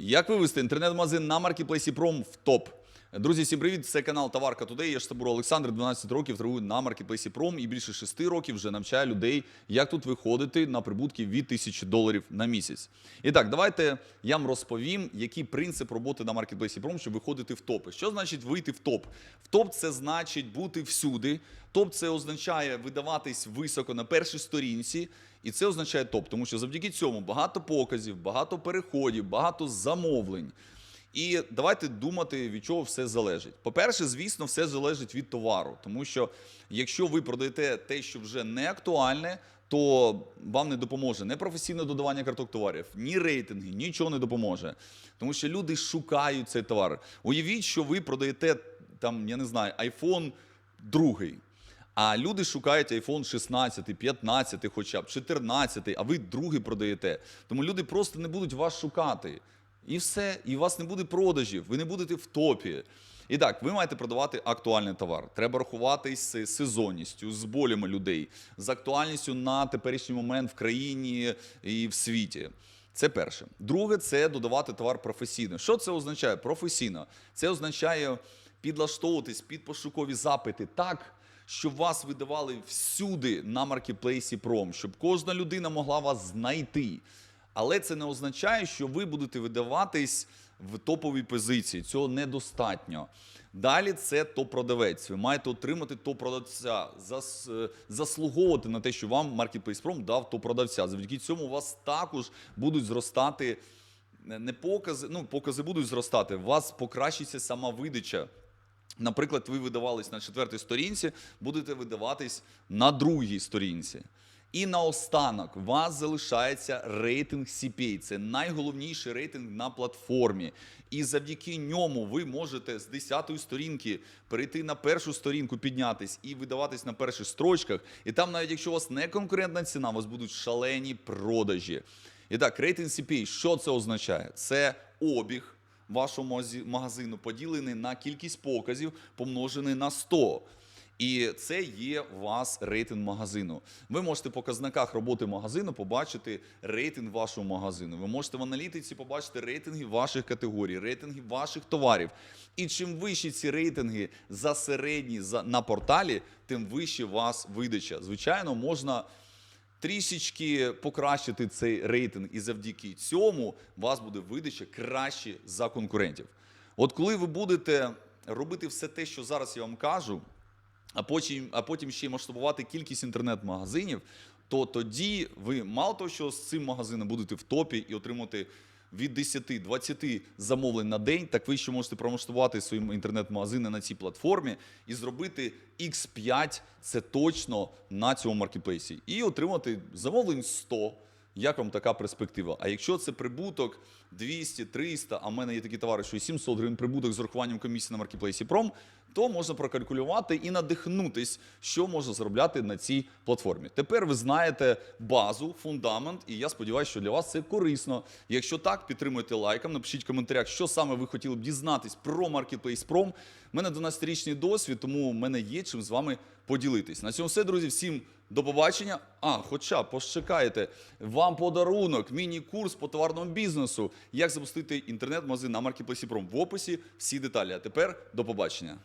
Як вивести інтернет-магазин на маркетплейсі Пром в топ? Друзі, всім привіт! Це канал Товарка Тудей. Я ж Табуро Олександр, 12 років торгую на маркетплейсі Пром і більше 6 років вже навчаю людей, як тут виходити на прибутки від 1000 доларів на місяць. І так, давайте я вам розповім, який принцип роботи на маркетплейсі Пром, щоб виходити в топи. Що значить вийти в топ? В топ це значить бути всюди. Топ це означає видаватись високо на першій сторінці. І це означає топ, тому що завдяки цьому багато показів, багато переходів, багато замовлень. І давайте думати, від чого все залежить. По-перше, звісно, все залежить від товару, тому що якщо ви продаєте те, що вже не актуальне, то вам не допоможе не професійне додавання карток товарів, ні рейтинги, нічого не допоможе. Тому що люди шукають цей товар. Уявіть, що ви продаєте там, я не знаю, iPhone другий. А люди шукають iPhone 16, 15, хоча б 14, а ви другий продаєте. Тому люди просто не будуть вас шукати. І все, і у вас не буде продажів, ви не будете в топі. І так, ви маєте продавати актуальний товар. Треба рахуватись з сезонністю, з болями людей, з актуальністю на теперішній момент в країні і в світі. Це перше. Друге, це додавати товар професійно. Що це означає? Професійно. Це означає підлаштовуватись під пошукові запити так, щоб вас видавали всюди на маркетплейсі Пром, щоб кожна людина могла вас знайти. Але це не означає, що ви будете видаватись в топовій позиції. Цього недостатньо. Далі це топ-продавець. Ви маєте отримати топ-продавця, зас, е, заслуговувати на те, що вам Marketplace Prom дав топ-продавця. Завдяки цьому у вас також будуть зростати не покази, ну покази будуть зростати. У вас покращиться сама видача. Наприклад, ви видавались на четвертій сторінці, будете видаватись на другій сторінці. І наостанок вас залишається рейтинг CPA. Це найголовніший рейтинг на платформі. І завдяки ньому ви можете з 10-ї сторінки перейти на першу сторінку, піднятись і видаватись на перших строчках. І там, навіть якщо у вас не конкурентна ціна, у вас будуть шалені продажі. І так, рейтинг CPA, що це означає? Це обіг вашого магазину поділений на кількість показів, помножений на 100. І це є у вас рейтинг магазину. Ви можете в показниках роботи магазину побачити рейтинг вашого магазину. Ви можете в аналітиці побачити рейтинги ваших категорій, рейтинги ваших товарів. І чим вищі ці рейтинги за середні за, на порталі, тим вище у вас видача. Звичайно, можна трішечки покращити цей рейтинг, і завдяки цьому у вас буде видача краще за конкурентів. От коли ви будете робити все те, що зараз я вам кажу, а потім, а потім ще й масштабувати кількість інтернет-магазинів, то тоді ви мало того, що з цим магазином будете в топі і отримати від 10-20 замовлень на день, так ви ще можете промасштабувати свої інтернет-магазини на цій платформі і зробити X5 це точно на цьому маркетплейсі. І отримати замовлень 100. Як вам така перспектива? А якщо це прибуток 200, 300, а в мене є такі товари, що і 700 гривень прибуток з урахуванням комісії на маркетплейсі Пром, то можна прокалькулювати і надихнутись, що можна заробляти на цій платформі. Тепер ви знаєте базу, фундамент, і я сподіваюся, що для вас це корисно. Якщо так, підтримуйте лайком, напишіть в коментарях, що саме ви хотіли б дізнатись про Marketplace Prom. У мене 12-річний досвід, тому в мене є чим з вами поділитись. На цьому все, друзі. Всім до побачення. А, хоча почекайте, вам подарунок, міні-курс по товарному бізнесу. Як запустити інтернет-магазин на маркетплейсі Пром. В описі всі деталі. А тепер до побачення.